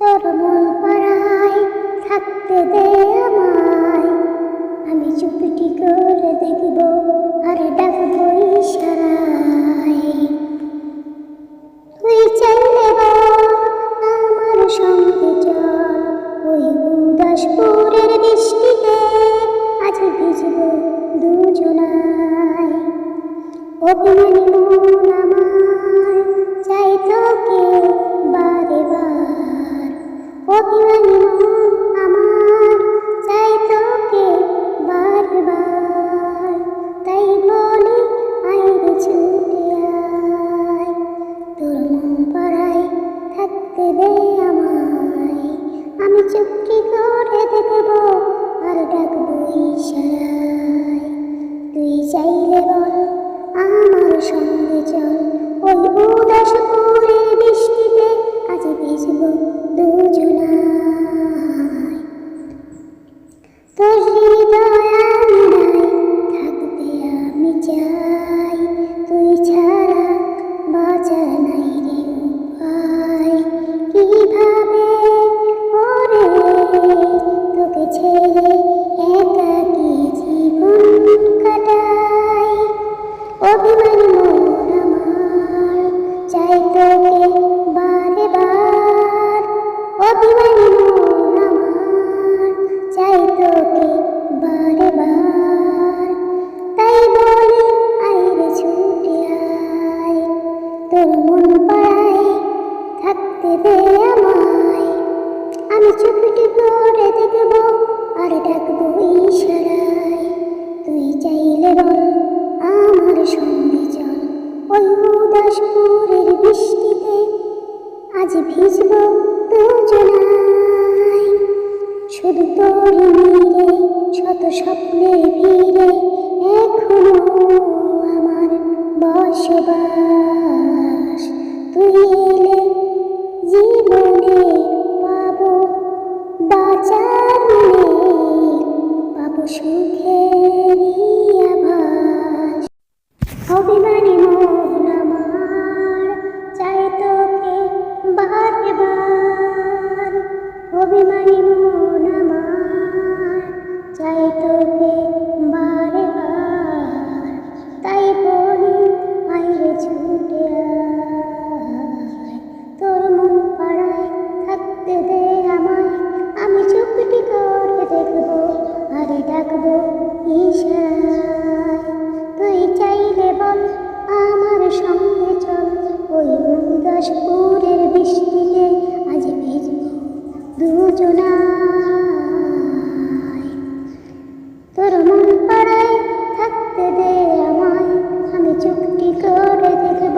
তরমুল পাড়ায় থাকতে দে আমায়। আমি চুপটি করে দেখব, আর ডাকবো তুই চাইলে আমার সঙ্গে চল। ওই উদাসপুরের বৃষ্টিতে আজ ভিজব দুজনায়। অভিমানী করে দেখব আর ডাকবো ইশারা। ভিজব দুজনায় শুধু তোরে মিলে, শত স্বপ্নে ভিড়ে এখনও আমার বসবাস। তুই এলে জীবনে পাবো, বাঁচার পাবো সুখে। don't তোর মন পাড়ায় থাকতে দে আমায়। আমি চুক্তি করে দেখব,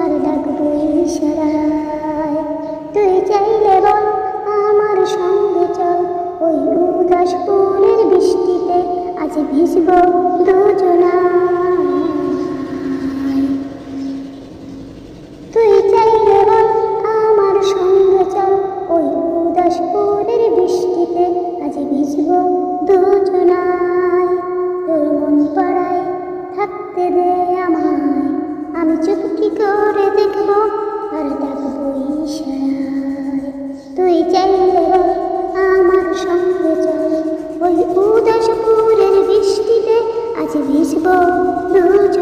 আর ডাকবো ইশারায়। তুই চাইলে বল, আমার সঙ্গে চল। ওই উদাস বৃষ্টিতে আজ ভিজব দুজনা। Invisible, blue